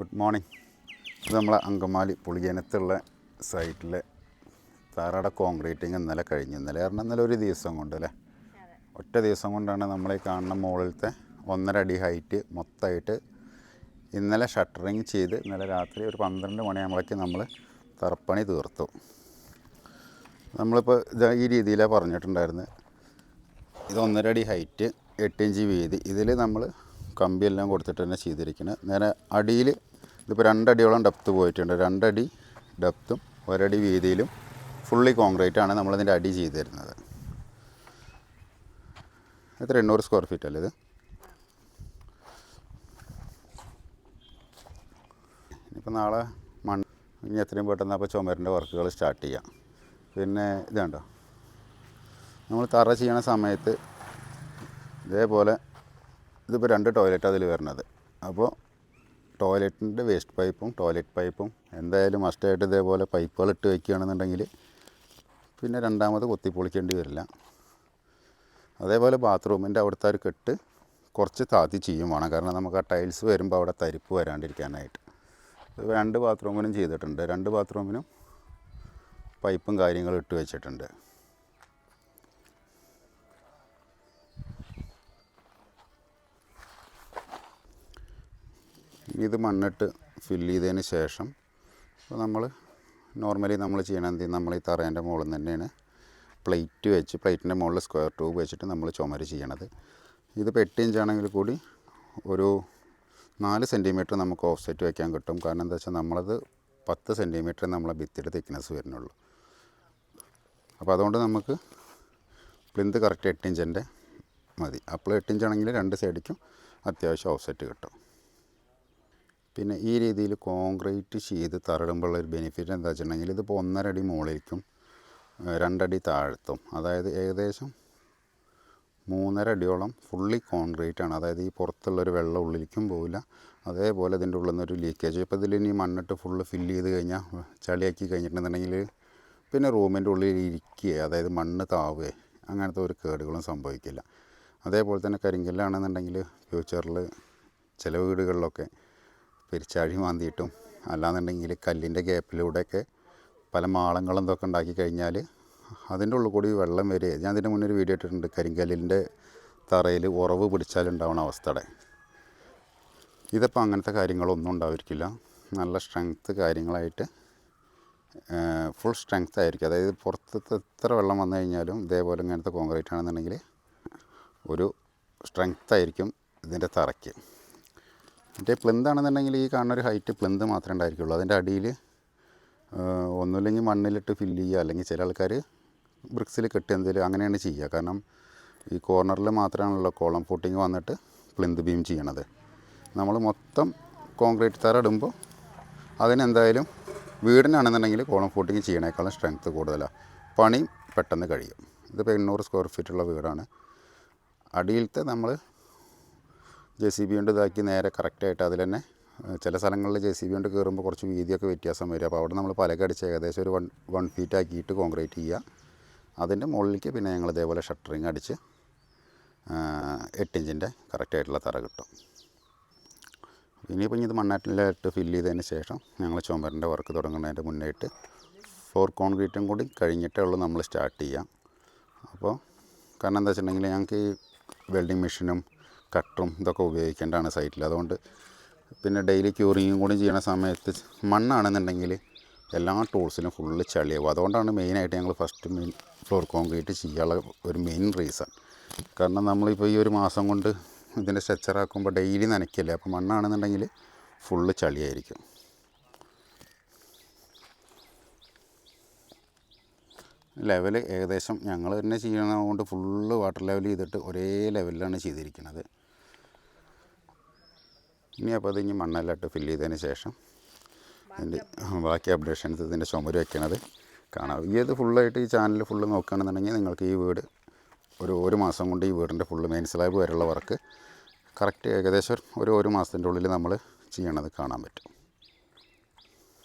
Good morning. ഇത് നമ്മളെ Angamaly പുളിയനത്തുള്ള സൈറ്റിലെ തറട concreting ഇന്നലെ കഴിഞ്ഞു. ഇന്നലെ പറഞ്ഞാൽ ഇന്നലെ ഒരു ദിവസം കൊണ്ട് അല്ലേ? ഒറ്റ ദിവസം കൊണ്ടാണ് നമ്മൾ ഈ കാണുന്ന മുകളിലത്തെ ഒന്നര അടി ഹൈറ്റ് മൊത്തമായിട്ട് ഇന്നലെ ഷട്ടറിങ് ചെയ്ത് ഇന്നലെ രാത്രി ഒരു പന്ത്രണ്ട് മണിയാകുമ്പോഴേക്ക് നമ്മൾ തറപ്പണി തീർത്തു. നമ്മളിപ്പോൾ ഇത് ഈ രീതിയിലാണ് പറഞ്ഞിട്ടുണ്ടായിരുന്നത് ഇത് ഒന്നര അടി ഹൈറ്റ് എട്ട് ഇഞ്ച് വീതി. ഇതിൽ നമ്മൾ കമ്പിയെല്ലാം കൊടുത്തിട്ട് തന്നെ ചെയ്തിരിക്കുന്നത് നേരെ അടിയിൽ ഇതിപ്പോൾ രണ്ടടിയോളം ഡെപ്ത്ത് പോയിട്ടുണ്ട്. രണ്ടടി ഡെപ്തും ഒരടി വീതിയിലും ഫുള്ളി കോൺക്രീറ്റ് ആണ് നമ്മളിതിന്റെ അടി ചെയ്ത് തരുന്നത്. എത്ര എണ്ണൂറ് സ്ക്വയർ ഫീറ്റ് അല്ലേ ഇത്? ഇനിയിപ്പോൾ നാളെ മണ്ണ് ഇനി എത്രയും പെട്ടെന്ന് അപ്പോൾ ചുമരിന്റെ വർക്കുകൾ സ്റ്റാർട്ട് ചെയ്യാം. പിന്നെ ഇതുണ്ടോ നമ്മൾ തറ ചെയ്യണ സമയത്ത് ഇതേപോലെ ഇതിപ്പോൾ രണ്ട് ടോയ്ലറ്റ് അതിൽ വരുന്നത് അപ്പോൾ ടോയ്ലറ്റിന്റെ വേസ്റ്റ് പൈപ്പും ടോയ്ലറ്റ് പൈപ്പും എന്തായാലും മസ്റ്റായിട്ട് ഇതേപോലെ പൈപ്പുകൾ ഇട്ട് വയ്ക്കുകയാണെന്നുണ്ടെങ്കിൽ പിന്നെ രണ്ടാമത് കൊത്തിപ്പൊളിക്കേണ്ടി വരില്ല. അതേപോലെ ബാത്റൂമിന്റെ അവിടുത്തെ ഒരു കെട്ട് കുറച്ച് താത്തി ചെയ്യും വേണം. കാരണം നമുക്ക് ആ ടൈൽസ് വരുമ്പോൾ അവിടെ തരിപ്പ് വരാണ്ടിരിക്കാനായിട്ട്. രണ്ട് ബാത്റൂമിനും ചെയ്തിട്ടുണ്ട്. രണ്ട് ബാത്റൂമിനും പൈപ്പും കാര്യങ്ങളും ഇട്ട് വെച്ചിട്ടുണ്ട്. ഇത് മണ്ണിട്ട് ഫില്ല് ചെയ്തതിന് ശേഷം ഇപ്പോൾ നമ്മൾ നോർമലി നമ്മൾ ചെയ്യണത്? നമ്മൾ ഈ തറേന്റെ മുകളിൽ നിന്ന് തന്നെയാണ് പ്ലേറ്റ് വെച്ച് പ്ലേറ്റിന്റെ മുകളിൽ സ്ക്വയർ ട്യൂബ് വെച്ചിട്ട് നമ്മൾ ചുമര് ചെയ്യണത്. ഇത് എട്ട് ഇഞ്ച് ആണെങ്കിൽ കൂടി ഒരു നാല് സെന്റിമീറ്റർ നമുക്ക് ഓഫ്സെറ്റ് വയ്ക്കാൻ കിട്ടും. കാരണം എന്താ വെച്ചാൽ നമ്മളത് പത്ത് സെന്റിമീറ്റർ നമ്മളെ ഭിത്തിയുടെ തിക്നെസ് വരുന്നുള്ളൂ. അപ്പോൾ അതുകൊണ്ട് നമുക്ക് പ്ലിന്ത് കറക്റ്റ് എട്ട് ഇഞ്ചിന്റെ മതി. അപ്പോൾ എട്ട് ഇഞ്ചാണെങ്കിൽ രണ്ട് സൈഡിക്കും അത്യാവശ്യം ഓഫ്സെറ്റ് കിട്ടും. പിന്നെ ഈ രീതിയിൽ കോൺക്രീറ്റ് ചെയ്ത് തറടുമ്പോഴുള്ള ഒരു ബെനിഫിറ്റ് എന്താ വെച്ചിട്ടുണ്ടെങ്കിൽ ഇതിപ്പോൾ ഒന്നര അടി മുകളിലേക്കും രണ്ടടി താഴ്ത്തും അതായത് ഏകദേശം മൂന്നര അടിയോളം ഫുള്ളി കോൺക്രീറ്റ് ആണ്. അതായത് ഈ പുറത്തുള്ളൊരു വെള്ളം ഉള്ളിലേക്കും പോവില്ല. അതേപോലെ ഇതിന്റെ ഉള്ളിൽ നിന്നൊരു ലീക്കേജ് ഇപ്പോൾ ഇതിൽ ഇനി മണ്ണിട്ട് ഫുള്ള് ഫില്ല് ചെയ്ത് കഴിഞ്ഞാൽ ചളിയാക്കി കഴിഞ്ഞിട്ടുണ്ടെന്നുണ്ടെങ്കിൽ പിന്നെ റൂമിന്റെ ഉള്ളിൽ ഇരിക്കുക അതായത് മണ്ണ് താവുകയെ അങ്ങനത്തെ ഒരു കേടുകളും സംഭവിക്കില്ല. അതേപോലെ തന്നെ കരിങ്കല്ലാണെന്നുണ്ടെങ്കിൽ ഫ്യൂച്ചറിൽ ചില വീടുകളിലൊക്കെ പെരിച്ചാഴി മാന്തിയിട്ടും അല്ലാന്നുണ്ടെങ്കിൽ കല്ലിന്റെ ഗ്യാപ്പിലൂടെയൊക്കെ പല മാളങ്ങളും ഇതൊക്കെ ഉണ്ടാക്കി കഴിഞ്ഞാൽ അതിന്റെ ഉള്ളിൽ കൂടി വെള്ളം വരിക ഞാൻ അതിന്റെ മുന്നേ ഒരു വീഡിയോ ഇട്ടിട്ടുണ്ട് കരിങ്കല്ലിന്റെ തറയിൽ ഉറവ് പിടിച്ചാലുണ്ടാവുന്ന അവസ്ഥയുടെ. ഇതിപ്പോൾ അങ്ങനത്തെ കാര്യങ്ങളൊന്നും ഉണ്ടാവില്ല നല്ല സ്ട്രെങ്ത്ത് കാര്യങ്ങളായിട്ട് ഫുൾ സ്ട്രെങ്ത് ആയിരിക്കും. അതായത് പുറത്തത്തെ എത്ര വെള്ളം വന്നു കഴിഞ്ഞാലും ഇതേപോലെ ഇങ്ങനത്തെ കോൺക്രീറ്റ് ആണെന്നുണ്ടെങ്കിൽ ഒരു സ്ട്രെങ്ത് ആയിരിക്കും ഇതിന്റെ തറയ്ക്ക്. മറ്റേ പ്ലിന്ത് ആണെന്നുണ്ടെങ്കിൽ ഈ കാണുന്ന ഒരു ഹൈറ്റ് പ്ലിന്ത് മാത്രമേ ഉണ്ടായിരിക്കുള്ളൂ. അതിന്റെ അടിയിൽ ഒന്നുമില്ലെങ്കിൽ മണ്ണിലിട്ട് ഫില്ല് ചെയ്യുക അല്ലെങ്കിൽ ചില ആൾക്കാർ ബ്രിക്സിൽ കെട്ടി എന്തെങ്കിലും അങ്ങനെയാണ് ചെയ്യുക. കാരണം ഈ കോർണറിൽ മാത്രമാണല്ലോ കോളം ഫൂട്ടിങ് വന്നിട്ട് പ്ലിന്ത് ബീം ചെയ്യണത്. നമ്മൾ മൊത്തം കോൺക്രീറ്റ് തറ ഇടുമ്പോൾ അതിനെന്തായാലും വീടിനാണെന്നുണ്ടെങ്കിൽ കോളം ഫൂട്ടിങ് ചെയ്യണേക്കാളും സ്ട്രെങ്ത്ത് കൂടുതലാണ് പണി പെട്ടെന്ന് കഴിയും. ഇതിപ്പോൾ എണ്ണൂറ് സ്ക്വയർ ഫീറ്റുള്ള വീടാണ്. അടിയിലത്തെ നമ്മൾ ജെ സി ബി കൊണ്ട് ഇതാക്കി നേരെ കറക്റ്റായിട്ട് അതിൽ തന്നെ ചില സ്ഥലങ്ങളിൽ ജെ സി ബി കൊണ്ട് കയറുമ്പോൾ കുറച്ച് വീതിയൊക്കെ വ്യത്യാസം വരും. അപ്പോൾ അവിടെ നമ്മൾ പലകടിച്ച് ഏകദേശം ഒരു വൺ വൺ ഫീറ്റ് ആക്കിയിട്ട് കോൺക്രീറ്റ് ചെയ്യുക. അതിന്റെ മുകളിലേക്ക് പിന്നെ ഞങ്ങൾ ഇതേപോലെ ഷട്ടറിങ് അടിച്ച് എട്ട് ഇഞ്ചിന്റെ കറക്റ്റായിട്ടുള്ള തറ കിട്ടും. ഇനിയിപ്പോൾ ഇനി ഇത് മണ്ണാട്ടിലായിട്ട് ഫില്ല് ചെയ്തതിന് ശേഷം ഞങ്ങൾ ചുമരിന്റെ വർക്ക് തുടങ്ങുന്നതിന്റെ മുന്നേയിട്ട് ഫ്ലോർ കോൺക്രീറ്റും കൂടി കഴിഞ്ഞിട്ടേ ഉള്ളൂ നമ്മൾ സ്റ്റാർട്ട് ചെയ്യാം അപ്പോൾ കാരണം എന്താ വെച്ചിട്ടുണ്ടെങ്കിൽ ഞങ്ങൾക്ക് ഈ വെൽഡിങ് മെഷീനും കട്ടറും ഇതൊക്കെ ഉപയോഗിക്കേണ്ടതാണ് സൈറ്റിൽ. അതുകൊണ്ട് പിന്നെ ഡെയിലി ക്യൂറിങ്ങും കൂടി ചെയ്യണ സമയത്ത് മണ്ണാണെന്നുണ്ടെങ്കിൽ എല്ലാ ടൂൾസിലും ഫുള്ള് ചളിയാവും. അതുകൊണ്ടാണ് മെയിനായിട്ട് ഞങ്ങൾ ഫസ്റ്റ് മെയിൻ ഫ്ലോർ കോൺക്രീറ്റ് ചെയ്യാനുള്ള ഒരു മെയിൻ റീസൺ കാരണം നമ്മളിപ്പോൾ ഈ ഒരു മാസം കൊണ്ട് ഇതിന്റെ സ്ട്രെച്ചറാക്കുമ്പോൾ ഡെയിലി നനയ്ക്കില്ല? അപ്പോൾ മണ്ണാണെന്നുണ്ടെങ്കിൽ ഫുള്ള് ചളിയായിരിക്കും. ലെവൽ ഏകദേശം ഞങ്ങൾ തന്നെ ചെയ്യണത് ഫുള്ള് വാട്ടർ ലെവൽ ചെയ്തിട്ട് ഒരേ ലെവലിലാണ് ചെയ്തിരിക്കുന്നത് ഇനി അപ്പോൾ അതിന് മണ്ണെല്ലാം ഇട്ട് ഫില്ല് ചെയ്തതിന് ശേഷം ഇതിന്റെ ബാക്കി അപ്ഡേഷൻസ് ഇതിന്റെ ചുമര് വെക്കണത് കാണാം. ഈ ഇത് ഫുള്ളായിട്ട് ഈ ചാനൽ ഫുള്ള് നോക്കുകയാണെന്നുണ്ടെങ്കിൽ നിങ്ങൾക്ക് ഈ വീട് ഒരു ഒരു മാസം കൊണ്ട് ഈ വീടിന്റെ ഫുള്ള് മെയിൻ സ്ലാബ് വരെയുള്ള വർക്ക് കറക്റ്റ് ഏകദേശം ഒരു ഒരു മാസത്തിന്റെ ഉള്ളിൽ നമ്മൾ ചെയ്യണത് കാണാൻ പറ്റും.